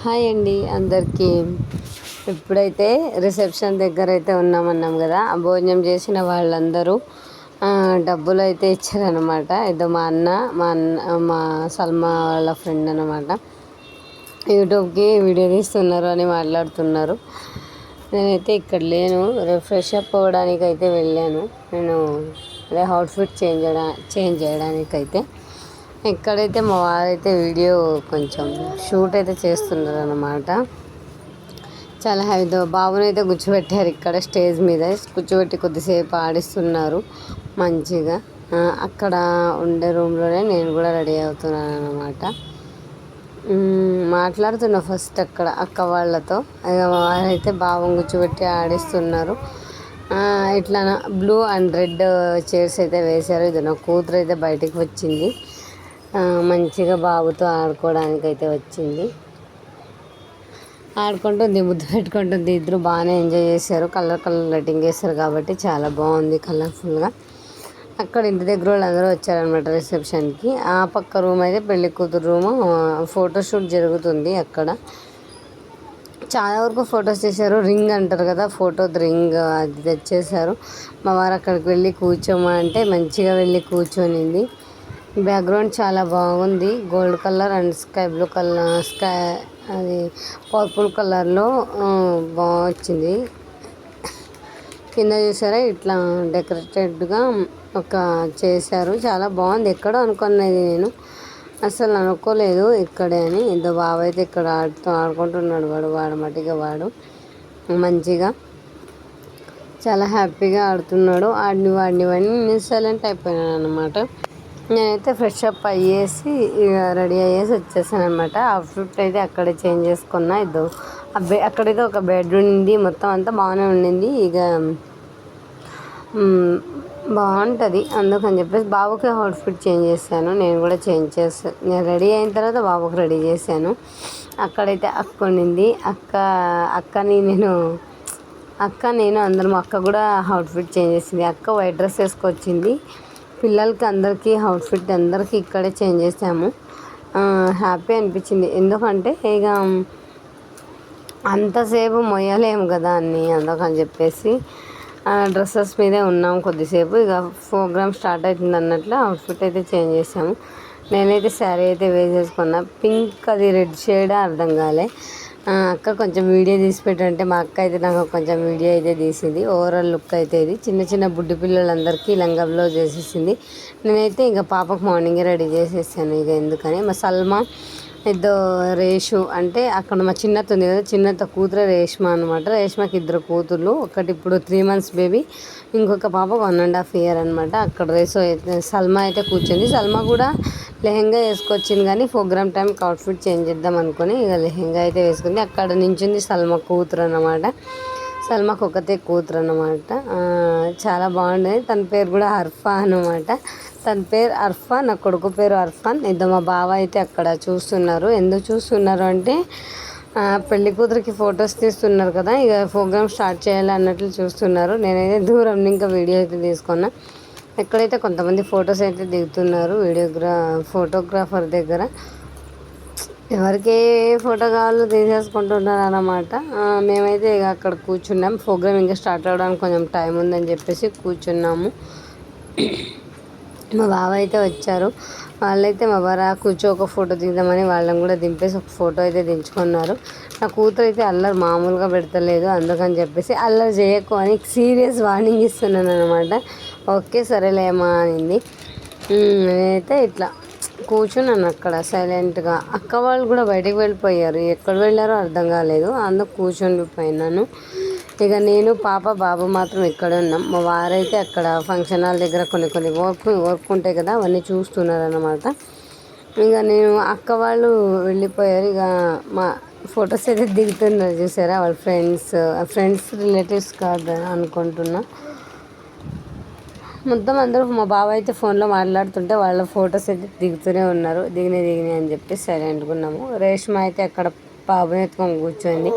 Hi అండి అందరికీ. ఇప్పుడైతే రిసెప్షన్ దగ్గర అయితే ఉన్నామన్నాం కదా ఆ భోజనం చేసిన వాళ్ళందరూ డబ్బులు అయితే ఇచ్చారనమాట ఇదో మా అన్న మా అన్న మా సల్మా వాళ్ళ ఫ్రెండ్ అనమాట యూట్యూబ్కి వీడియో తీస్తున్నారు అని మాట్లాడుతున్నారు. నేనైతే ఇక్కడ లేను రిఫ్రెష్ అప్ అవ్వడానికి అయితే వెళ్ళాను. నేను అదే అవుట్ఫిట్ చేంజ్ చేయడా చేంజ్ చేయడానికైతే. ఎక్కడైతే మా వారైతే వీడియో కొంచెం షూట్ అయితే చేస్తున్నారు అనమాట చాలా హ్యాపీతో బాబునైతే గుచ్చిపెట్టారు ఇక్కడ స్టేజ్ మీద. కూర్చోబెట్టి కొద్దిసేపు ఆడిస్తున్నారు మంచిగా. అక్కడ ఉండే రూమ్లోనే నేను కూడా రెడీ అవుతున్నాను అనమాట మాట్లాడుతున్నా ఫస్ట్ అక్కడ అక్క వాళ్ళతో. వారైతే బాబుని కూర్చోబెట్టి ఆడిస్తున్నారు. ఇట్లా బ్లూ అండ్ రెడ్ చైర్స్ అయితే వేశారు. ఇది నా కూతురు అయితే బయటికి వచ్చింది. మంచిగా బాబుతో ఆడుకోవడానికి అయితే వచ్చింది. ఆడుకుంటుంది ముద్దు పెట్టుకుంటుంది. ఇద్దరు బాగానే ఎంజాయ్ చేశారు. కలర్ కలర్ లైటింగ్ చేశారు కాబట్టి చాలా బాగుంది కలర్ఫుల్గా. అక్కడ ఇంటి దగ్గర వాళ్ళందరూ వచ్చారనమాట రిసెప్షన్కి. ఆ పక్క రూమ్ అయితే పెళ్ళి కూతురు రూము. ఫోటోషూట్ జరుగుతుంది అక్కడ. చాలా వరకు ఫొటోస్ చేశారు రింగ్ అంటారు కదా ఫోటో రింగ్ అది తెచ్చేశారు. మా వారు అక్కడికి వెళ్ళి కూర్చోమా అంటే మంచిగా వెళ్ళి కూర్చొనింది. బ్యాక్గ్రౌండ్ చాలా బాగుంది. Gold colour and sky blue colour sky అది పర్పుల్ కలర్లో బాగా వచ్చింది. కింద చూసారా? ఇట్లా డెకరేటెడ్గా ఒక చేశారు. చాలా బాగుంది. ఎక్కడో అనుకున్నది నేను. అసలు అనుకోలేదు ఇక్కడే అని. ఇదో బాబు అయితే ఇక్కడ ఆడుతూ ఆడుకుంటున్నాడు వాడు. వాడు మట్టిగా వాడు. మంచిగా. చాలా హ్యాపీగా ఆడుతున్నాడు. ఆడిని వాడిని వాడిని నేను సైలెంట్ అయిపోయాను అనమాట నేనైతే ఫ్రెష్ అప్ అయ్యేసి ఇక రెడీ అయ్యేసి వచ్చేసాను అనమాట ఆ ఫ్రూట్ అయితే అక్కడే చేంజ్ చేసుకున్నా. ఇదో ఆ బె అక్కడైతే ఒక బెడ్ ఉండింది మొత్తం అంతా బాగానే ఉండింది. ఇక బాగుంటుంది. అందుకని చెప్పేసి బాబుకి అవుట్ఫిట్ చేంజ్ చేశాను. నేను కూడా చేంజ్ చేస్తాను నేను రెడీ అయిన తర్వాత బాబుకి రెడీ చేశాను. అక్కడైతే అక్క ఉండింది. అక్క అక్కని నేను అక్క నేను అందరం అక్క కూడా అవుట్ఫిట్ చేంజ్ చేసింది. అక్క వైట్ డ్రెస్ వేసుకొచ్చింది. పిల్లలకి అందరికీ అవుట్ఫిట్ అందరికీ ఇక్కడే చేంజ్ చేసాము. హ్యాపీ అనిపించింది. ఎందుకంటే ఇక అంతసేపు మొయ్యలేము కదా అన్ని అందుకని చెప్పేసి డ్రెస్సెస్ మీదే ఉన్నాం కొద్దిసేపు. ఇక ప్రోగ్రామ్ స్టార్ట్ అవుతుంది అన్నట్లు అవుట్ఫిట్ అయితే చేంజ్ చేసాము. నేనైతే శారీ అయితే వేసేసుకున్నా. పింక్ అది రెడ్ షేడ్ అర్థం కాలే. అక్క కొంచెం వీడియో తీసి పెట్టంటే మా అక్క అయితే నాకు కొంచెం వీడియో అయితే తీసింది. ఓవరాల్ లుక్ అయితే ఇది. చిన్న చిన్న బుడ్డి పిల్లలందరికీ లంగా బ్లౌజ్ చేసేసింది. నేనైతే ఇంకా పాపకు మార్నింగే రెడీ చేసేసాను ఇక ఎందుకని. మా సల్మా ఇద్దో రేషు అంటే అక్కడ మా చిన్నత ఉంది కదా చిన్నత కూతురు రేష్మ అనమాట రేష్మకి ఇద్దరు కూతుర్లు. ఒకటి ఇప్పుడు త్రీ మంత్స్ బేబీ ఇంకొక పాప వన్ అండ్ హాఫ్ ఇయర్ అనమాట అక్కడ రేసు అయితే సల్మా అయితే కూర్చుంది. సల్మా కూడా లెహెంగా వేసుకొచ్చింది కానీ ప్రోగ్రామ్ టైంకి అవుట్ఫిట్ చేంజ్ చేద్దాం అనుకుని ఇక లెహెంగా అయితే వేసుకుంది. అక్కడ నించుంది సల్మా కూతురు అన్నమాట. సల్మాకు ఒకతే కూతురు అన్నమాట. చాలా బాగుండేది. తన పేరు కూడా అర్ఫా అన్నమాట. తన పేరు అర్ఫా నా కొడుకు పేరు అర్ఫాన్ ఇద్దరు మా బావ అయితే అక్కడ చూస్తున్నారు. ఎందుకు చూస్తున్నారు అంటే పెళ్ళి కూతురికి ఫొటోస్ తీస్తున్నారు కదా ఇక ప్రోగ్రామ్ స్టార్ట్ చేయాలి అన్నట్లు చూస్తున్నారు. నేనైతే దూరం ఇంకా వీడియో అయితే తీసుకున్నా. ఎక్కడైతే కొంతమంది ఫొటోస్ అయితే దిగుతున్నారు వీడియోగ్రా ఫోటోగ్రాఫర్ దగ్గర ఎవరికి ఏ ఫోటో కావాలో తీసేసుకుంటున్నారు అన్నమాట మేమైతే ఇక అక్కడ కూర్చున్నాం. ప్రోగ్రామ్ ఇంకా స్టార్ట్ అవ్వడానికి కొంచెం టైం ఉందని చెప్పేసి కూర్చున్నాము. మా బావ అయితే వచ్చారు. వాళ్ళైతే మా బావ కూర్చో ఒక ఫోటో దిగుదామని వాళ్ళని కూడా దింపేసి ఒక ఫోటో అయితే దించుకున్నారు. నా కూతురు అయితే అల్లరి మామూలుగా పెడతలేదు అందుకని చెప్పేసి అల్లరి చేయకు అని సీరియస్ వార్నింగ్ ఇస్తున్నాను అనమాట ఓకే సరేలేమా అనింది. నేనైతే ఇట్లా కూర్చున్నాను అక్కడ సైలెంట్గా. అక్క వాళ్ళు కూడా బయటకు వెళ్ళిపోయారు. ఎక్కడ వెళ్ళారో అర్థం కాలేదు. అందుకు కూర్చొని పోయినాను. ఇక నేను పాప బాబు మాత్రం ఇక్కడ ఉన్నాం. మా వారైతే అక్కడ ఫంక్షన్ హాల్ దగ్గర కొన్ని కొన్ని వర్క్ వర్క్ ఉంటాయి కదా అవన్నీ చూస్తున్నారన్నమాట. ఇక నేను అక్క వాళ్ళు వెళ్ళిపోయారు. ఇక మా ఫొటోస్ అయితే దిగుతున్నారు. చూసారా? వాళ్ళ ఫ్రెండ్స్ ఫ్రెండ్స్ రిలేటివ్స్ కాదు అనుకుంటున్నా. మొత్తం అందరూ మా బావ అయితే ఫోన్లో మాట్లాడుతుంటే వాళ్ళ ఫొటోస్ అయితే దిగుతూనే ఉన్నారు. దిగినాయి దిగినాయి అని చెప్పి సైలెంట్గా ఉన్నాము. రేష్మ అయితే అక్కడ బాబుని ఎత్తుకొని కూర్చొని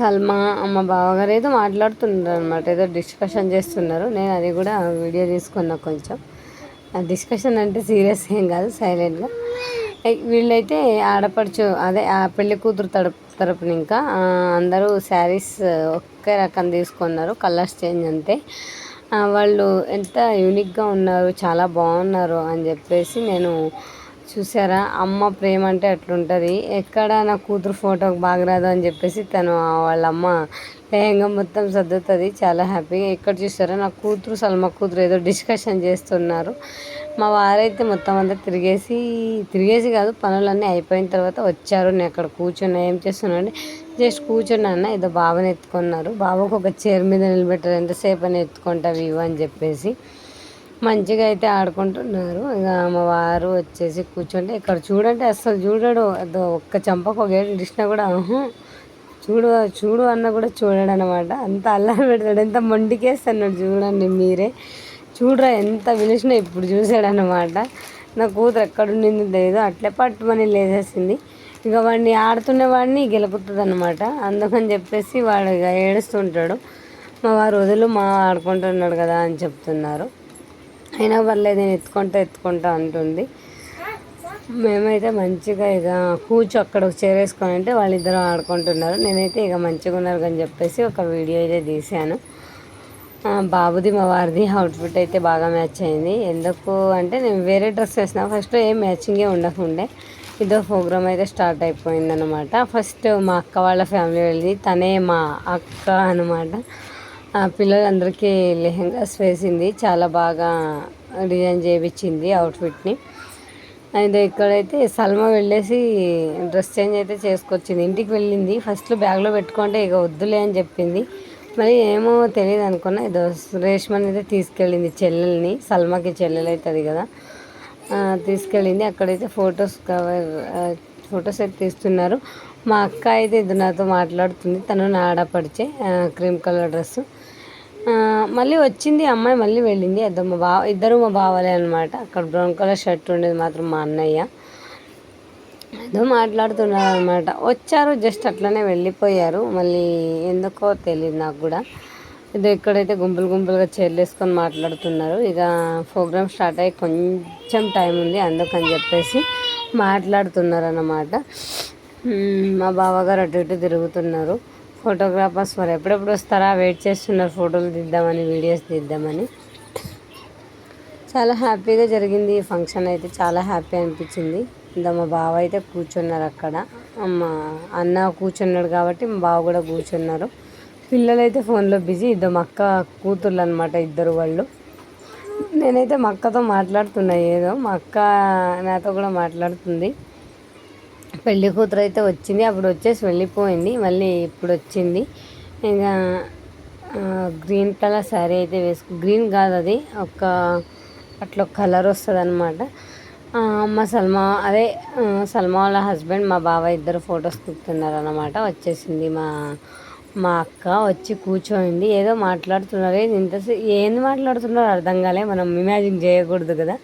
సల్మా మా బావగారు ఏదో మాట్లాడుతున్నారు అనమాట ఏదో డిస్కషన్ చేస్తున్నారు. నేను అది కూడా వీడియో తీసుకున్నా కొంచెం. డిస్కషన్ అంటే సీరియస్ ఏం కాదు సైలెంట్గా వీళ్ళైతే ఆడపడుచు అదే ఆ పెళ్ళి కూతురు తరపు తరపున ఇంకా అందరూ శారీస్ ఒకే రకం తీసుకున్నారు కలర్స్ చేంజ్ అంతే. వాళ్ళు ఎంత యూనిక్గా ఉన్నారు చాలా బాగున్నారు అని చెప్పేసి నేను చూసారా. అమ్మ ప్రేమ అంటే అట్లుంటుంది. ఎక్కడ నా కూతురు ఫోటోకి బాగా రాదు అని చెప్పేసి తను వాళ్ళమ్మ వాళ్ళ అమ్మ లేహంగా మొత్తం సర్దుతుంది. చాలా హ్యాపీగా. ఎక్కడ చూసారో నా కూతురు సల్మా కూతురు ఏదో డిస్కషన్ చేస్తున్నారు. మా వారైతే మొత్తం అంతా తిరిగేసి తిరిగేసి కాదు పనులన్నీ అయిపోయిన తర్వాత వచ్చారు. నేను అక్కడ కూర్చున్నా. ఏం చేస్తున్నా జస్ట్ కూర్చున్నాను ఏదో బాబుని ఎత్తుకున్నారు. బాబుకు ఒక చైర్ మీద నిలబెట్టారు. ఎంతసేపు అని ఎత్తుకుంటావు ఇవ్వు అని చెప్పేసి మంచిగా అయితే ఆడుకుంటున్నారు. ఇక మా వారు వచ్చేసి కూర్చుంటే ఇక్కడ చూడండి అసలు చూడడు. అదో ఒక్క చంపకు ఒక ఏడు ఇచ్చినా కూడా చూడు చూడు అన్న కూడా చూడడు అనమాట అంత అల్లారి పెడతాడు ఎంత మొండికేస్తున్నాడు చూడండి మీరే. చూడరా ఎంత వినిసినా ఇప్పుడు చూసాడనమాట. నా కూతురు ఎక్కడుండింది లేదు అట్లే పట్టుమని లేసేసింది. ఇక వాడిని ఆడుతున్న వాడిని గెలుపుతుంది అనమాట అందుకని చెప్పేసి వాడు ఇక ఏడుస్తుంటాడు. మా వారు వదులు మా ఆడుకుంటున్నాడు కదా అని చెప్తున్నారు. అయినా పర్లేదు నేను ఎత్తుకుంటా ఎత్తుకుంటా అంటుంది. మేమైతే మంచిగా ఇక కూర్చో అక్కడ ఒక చేరేసుకొని అంటే వాళ్ళిద్దరూ ఆడుకుంటున్నారు. నేనైతే ఇక మంచిగా ఉన్నారు అని చెప్పేసి ఒక వీడియో అయితే తీశాను. బాబుది మా వారిది అవుట్ఫిట్ అయితే బాగా మ్యాచ్ అయింది. ఎందుకు అంటే నేను వేరే డ్రెస్ వేసిన ఫస్ట్ ఏం మ్యాచింగే ఉండకుండే. ఇదో ప్రోగ్రామ్ అయితే స్టార్ట్ అయిపోయింది అనమాట ఫస్ట్ మా అక్క వాళ్ళ ఫ్యామిలీ వెళ్ళి తనే మా అక్క అనమాట ఆ పిల్లలందరికీ లెహెంగాస్ వేసింది. చాలా బాగా డిజైన్ చేయించింది అవుట్ఫిట్ని అండ్ ఇక్కడైతే సల్మా వెళ్ళేసి డ్రెస్ చేంజ్ అయితే చేసుకొచ్చింది. ఇంటికి వెళ్ళింది. ఫస్ట్లో బ్యాగ్లో పెట్టుకుంటే ఇక వద్దులే అని చెప్పింది. మరి ఏమో తెలియదు అనుకున్నా. ఏదో రేష్మని అయితే తీసుకెళ్ళింది చెల్లెల్ని. సల్మాకి చెల్లెలు అవుతుంది కదా. తీసుకెళ్ళింది. అక్కడైతే ఫొటోస్ కవర్ ఫొటోస్ అయితే తీస్తున్నారు. మా అక్క అయితే ఇది నాతో మాట్లాడుతుంది. తను నాడపడిచే క్రీమ్ కలర్ డ్రెస్సు మళ్ళీ వచ్చింది అమ్మాయి మళ్ళీ వెళ్ళింది. అదో మా బావ ఇద్దరు మా బావలే అనమాట అక్కడ బ్రౌన్ కలర్ షర్ట్ ఉండేది మాత్రం మా అన్నయ్య. ఏదో మాట్లాడుతున్నారు అనమాట వచ్చారు జస్ట్ అట్లనే వెళ్ళిపోయారు. మళ్ళీ ఎందుకో తెలియదు నాకు కూడా. ఇది ఇక్కడైతే గుంపులు గుంపులుగా చైర్లు వేసుకొని మాట్లాడుతున్నారు. ఇక ప్రోగ్రామ్ స్టార్ట్ అయ్యి కొంచెం టైం ఉంది అందుకని చెప్పేసి మాట్లాడుతున్నారు అన్నమాట మా బావగారు అటు ఇటు తిరుగుతున్నారు. ఫోటోగ్రాఫర్స్ మరి ఎప్పుడెప్పుడు వస్తారా? వెయిట్ చేస్తున్నారు ఫోటోలు తీద్దామని వీడియోస్ తీద్దామని. చాలా హ్యాపీగా జరిగింది ఈ ఫంక్షన్ అయితే. చాలా హ్యాపీ అనిపించింది. ఇంకా మా బావ అయితే కూర్చున్నారు అక్కడ. మా అన్న కూర్చున్నాడు కాబట్టి మా బావ కూడా కూర్చున్నారు. పిల్లలు అయితే ఫోన్లో బిజీ. ఇద్దరు మా అక్క కూతుర్లు అనమాట ఇద్దరు వాళ్ళు. నేనైతే మా అక్కతో మాట్లాడుతున్నా. ఏదో మా అక్క నాతో కూడా మాట్లాడుతుంది. పెళ్ళి కూతురు అయితే వచ్చింది. అప్పుడు వచ్చేసి వెళ్ళిపోయింది. మళ్ళీ ఇప్పుడు వచ్చింది. ఇంకా గ్రీన్ కలర్ శారీ అయితే వేసుకు గ్రీన్ కాదు అది. ఒక అట్లా కలర్ వస్తుంది అనమాట మా సల్మా అదే సల్మా వాళ్ళ హస్బెండ్ మా బావ ఇద్దరు ఫొటోస్ తీస్తున్నారు అనమాట వచ్చేసింది మా మా అక్క వచ్చి కూర్చోయింది. ఏదో మాట్లాడుతున్నారు. ఇంత ఏంది మాట్లాడుతున్నారో అర్థం కాలే. మనం ఇమాజిన్ చేయకూడదు కదా.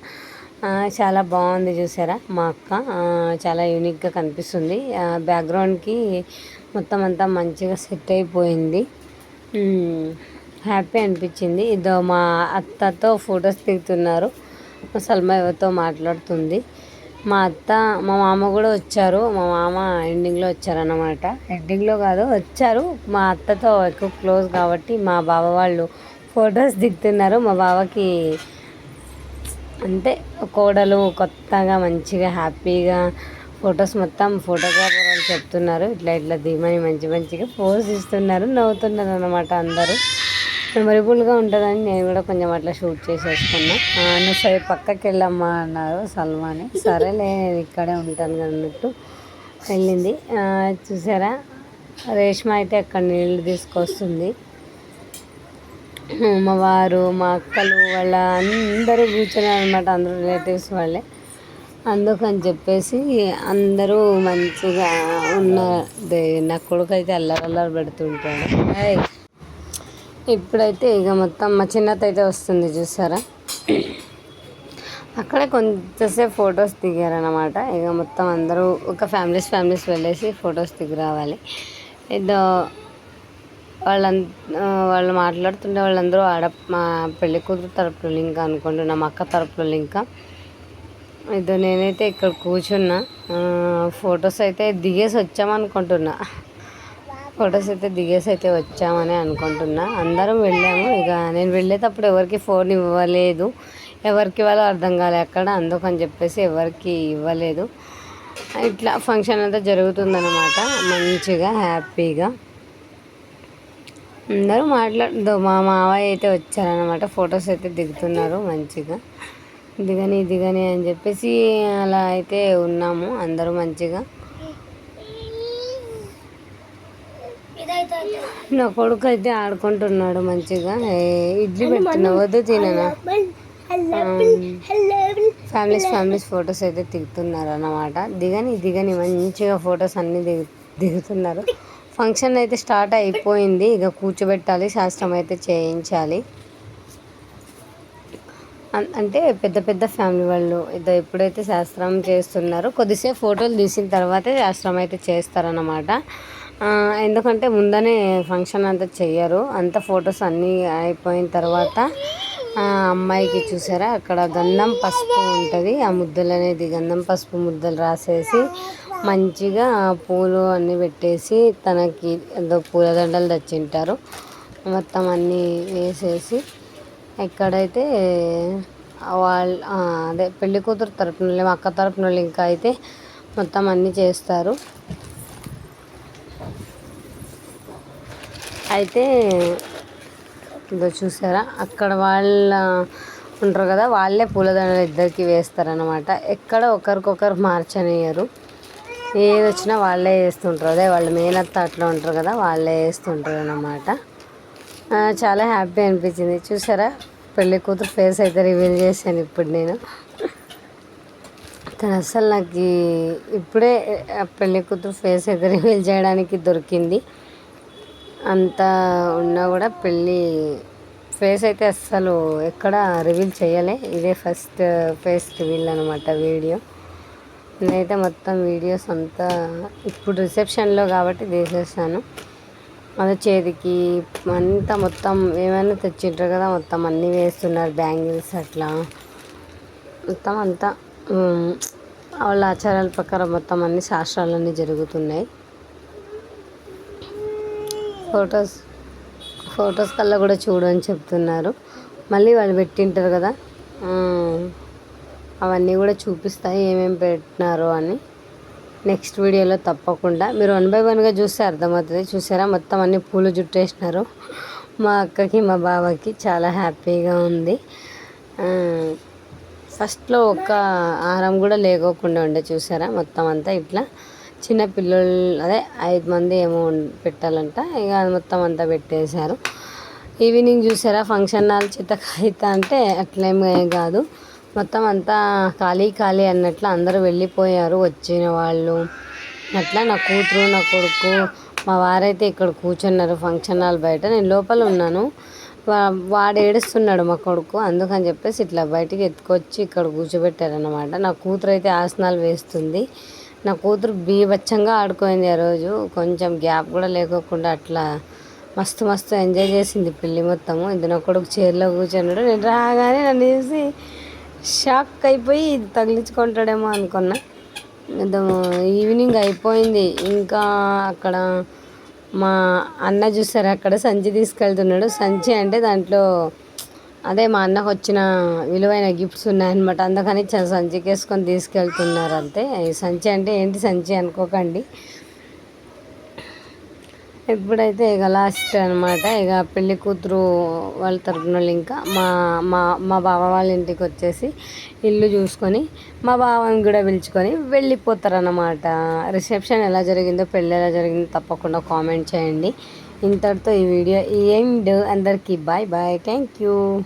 చాలా బాగుంది చూసారా మా అక్క. చాలా యూనిక్గా కనిపిస్తుంది. బ్యాక్గ్రౌండ్కి మొత్తం అంతా మంచిగా సెట్ అయిపోయింది. హ్యాపీ అనిపించింది. ఇదో మా అత్తతో ఫొటోస్ దిగుతున్నారు. సల్మా ఎవరితో మాట్లాడుతుంది. మా అత్త మా మామ కూడా వచ్చారు. మా మామ ఎండింగ్లో వచ్చారన్నమాట. ఎండింగ్లో కాదు వచ్చారు. మా అత్తతో ఎక్కువ క్లోజ్ కాబట్టి మా బావ వాళ్ళు ఫొటోస్ దిగుతున్నారు. మా బావకి అంటే కోడలు కొత్తగా మంచిగా హ్యాపీగా ఫొటోస్ మొత్తం ఫోటోగ్రాఫర్ వాళ్ళు చెప్తున్నారు. ఇట్లా ఇట్లా దిగమని మంచి మంచిగా పోజ్ ఇస్తున్నారు నవ్వుతున్నారు అనమాట అందరూ. మెమరబుల్గా ఉంటుందని నేను కూడా కొంచెం అట్లా షూట్ చేసేసుకున్నా. నువ్వు సరే పక్కకి వెళ్ళమ్మా అన్నారు సల్మాని. సరేలే నేను ఇక్కడే ఉంటాను అన్నట్టు వెళ్ళింది. చూసారా? రేష్మ అయితే అక్కడ నీళ్ళు తీసుకొస్తుంది. మా వారు మా అక్కలు వాళ్ళ అందరూ కూర్చున్నారు అనమాట అందరూ రిలేటివ్స్ వాళ్ళే. అందుకని చెప్పేసి అందరూ మంచిగా ఉన్నదే నా కొడుకు అయితే అల్లరి అల్లరి పెడుతుంటాడు. ఇప్పుడైతే ఇక మొత్తం మా చిన్నత అయితే వస్తుంది చూసారా? అక్కడే కొంతసేపు ఫొటోస్ దిగారనమాట ఇక మొత్తం అందరూ ఒక ఫ్యామిలీస్ ఫ్యామిలీస్ వెళ్ళేసి ఫొటోస్ దిగి రావాలి. ఏదో వాళ్ళం వాళ్ళు మాట్లాడుతుంటే వాళ్ళందరూ ఆడ మా పెళ్ళి కూతురు తరపులో లింక్ అనుకుంటున్నా మా అక్క తరపులో ఇంకా ఇదో నేనైతే ఇక్కడ కూర్చున్నా. ఫొటోస్ అయితే దిగేసి వచ్చామనుకుంటున్నా. ఫొటోస్ అయితే దిగేసి అయితే వచ్చామని అనుకుంటున్నా. అందరం వెళ్ళాము. ఇక నేను వెళ్ళేటప్పుడు ఎవరికి ఫోన్ ఇవ్వలేదు. ఎవరికి ఇవ్వాలో అర్థం కాలే అక్కడ. అందుకని చెప్పేసి ఎవరికి ఇవ్వలేదు. ఇట్లా ఫంక్షన్ అంతా జరుగుతుందన్నమాట. మంచిగా హ్యాపీగా. అందరూ మాట్లాడు మా మావయ్య అయితే వచ్చారనమాట ఫొటోస్ అయితే దిగుతున్నారు మంచిగా. దిగని దిగని అని చెప్పేసి అలా అయితే ఉన్నాము అందరూ మంచిగా. నా కొడుకు అయితే ఆడుకుంటున్నాడు మంచిగా. ఇడ్లీ పెడుతున్నా వద్దు తిననా? ఫ్యామిలీస్ ఫ్యామిలీస్ ఫొటోస్ అయితే దిగుతున్నారు అన్నమాట దిగని దిగని మంచిగా ఫొటోస్ అన్నీ దిగు దిగుతున్నారు. ఫంక్షన్ అయితే స్టార్ట్ అయిపోయింది. ఇక కూర్చోబెట్టాలి శాస్త్రం అయితే చేయించాలి. అంటే పెద్ద పెద్ద ఫ్యామిలీ వాళ్ళు ఇదో ఎప్పుడైతే శాస్త్రం చేస్తున్నారో కొద్దిసేపు ఫోటోలు తీసిన తర్వాతే శాస్త్రం అయితే చేస్తారన్నమాట. ఎందుకంటే ముందనే ఫంక్షన్ అంతా చెయ్యరు. అంత ఫొటోస్ అన్నీ అయిపోయిన తర్వాత అమ్మాయికి చూసారా? అక్కడ గంధం పసుపు ఉంటుంది. ఆ ముద్దలు అనేది గంధం పసుపు ముద్దలు రాసేసి మంచిగా పూలు అన్నీ పెట్టేసి తనకి ఏదో పూలదండలు తెచ్చింటారు. మొత్తం అన్నీ వేసేసి ఎక్కడైతే వాళ్ళ అదే పెళ్ళి కూతురు తరపున మా అక్క తరపున ఇంకా అయితే మొత్తం అన్నీ చేస్తారు. అయితే ఇదో చూసారా? అక్కడ వాళ్ళ ఉంటారు కదా వాళ్ళే పూలదండలు ఇద్దరికి వేస్తారనమాట ఎక్కడ ఒకరికొకరు మార్చనియరు ఏది వచ్చినా వాళ్ళే వేస్తుంటారు. అదే వాళ్ళ మేనత్త అట్లా ఉంటారు కదా వాళ్ళే వేస్తుంటారు అనమాట చాలా హ్యాపీ అనిపించింది. చూసారా? పెళ్ళి కూతురు ఫేస్ అయితే రివీల్ చేశాను ఇప్పుడు నేను. తను అసలు నాకు ఇప్పుడే పెళ్ళి కూతురు ఫేస్ అయితే రివీల్ చేయడానికి దొరికింది. అంత ఉన్నా కూడా పెళ్ళి ఫేస్ అయితే అస్సలు ఎక్కడ రివీల్ చేయలే. ఇదే ఫస్ట్ ఫేస్ రివీల్ అనమాట వీడియో. నేనైతే మొత్తం వీడియోస్ అంతా ఇప్పుడు రిసెప్షన్లో కాబట్టి తీసేసాను. అది చేతికి అంతా మొత్తం ఏమైనా తెచ్చింటారు కదా మొత్తం అన్నీ వేస్తున్నారు బ్యాంగిల్స్ అట్లా. మొత్తం అంతా వాళ్ళ ఆచారాల ప్రకారం మొత్తం అన్ని శాస్త్రాలన్నీ జరుగుతున్నాయి. ఫొటోస్ ఫొటోస్ కల్లా కూడా చూడు అని చెప్తున్నారు. మళ్ళీ వాళ్ళు పెట్టింటారు కదా. అవన్నీ కూడా చూపిస్తాయి ఏమేమి పెట్టినారో అని. నెక్స్ట్ వీడియోలో తప్పకుండా. మీరు వన్ బై వన్గా చూస్తే అర్థమవుతుంది. చూసారా? మొత్తం అన్ని పూలు జుట్టేసినారు. మా అక్కకి మా బావకి చాలా హ్యాపీగా ఉంది. ఫస్ట్లో ఒక ఆహారం కూడా లేకోకుండా ఉండే. చూసారా? మొత్తం అంతా ఇట్లా చిన్న పిల్లలు అదే ఐదు మంది ఏమో పెట్టాలంట. ఇక అది మొత్తం అంతా పెట్టేశారు. ఈవినింగ్ చూసారా ఫంక్షన్ హాల్ చిత్తకాయిత అంటే అట్లేమీ కాదు. మొత్తం అంతా ఖాళీ ఖాళీ అన్నట్లు అందరూ వెళ్ళిపోయారు వచ్చిన వాళ్ళు. అట్లా నా కూతురు నా కొడుకు మా వారైతే ఇక్కడ కూర్చున్నారు ఫంక్షన్ హాల్ బయట. నేను లోపల ఉన్నాను. వాడు ఏడుస్తున్నాడు మా కొడుకు. అందుకని చెప్పేసి ఇట్లా బయటికి ఎత్తుకొచ్చి ఇక్కడ కూర్చోబెట్టారనమాట నా కూతురు అయితే ఆసనాలు వేస్తుంది. నా కూతురు బీభత్సంగా ఆడుకోయింది ఆ రోజు. కొంచెం గ్యాప్ కూడా లేకోకుండా అట్లా మస్తు మస్తు ఎంజాయ్ చేసింది పెళ్ళి మొత్తము. ఇది నా కొడుకు చైర్లో కూర్చున్నాడు. నేను రాగానే నన్ను చూసి షాక్ అయిపోయి తగిలించుకుంటాడేమో అనుకున్నా. ఈవినింగ్ అయిపోయింది. ఇంకా అక్కడ మా అన్న చూసారు? అక్కడ సంచి తీసుకెళ్తున్నాడు. సంచి అంటే దాంట్లో అదే మా అన్నకు వచ్చిన విలువైన గిఫ్ట్స్ ఉన్నాయన్నమాట. అందుకని సంచికేసుకొని తీసుకెళ్తున్నారు అంతే సంచి అంటే ఏంటి సంచి అనుకోకండి. ఇప్పుడైతే ఇక లాస్ట్ అనమాట ఇక పెళ్ళి కూతురు వాళ్ళ తరపున ఇంకా మా మా మా బావ వాళ్ళ ఇంటికి వచ్చేసి ఇల్లు చూసుకొని మా బావని కూడా పిలుచుకొని వెళ్ళిపోతారన్నమాట. రిసెప్షన్ ఎలా జరిగిందో పెళ్ళి ఎలా జరిగిందో తప్పకుండా కామెంట్ చేయండి. ఇంతటితో ఈ వీడియో ఎండ్. అందరికీ బాయ్ బాయ్. Thank you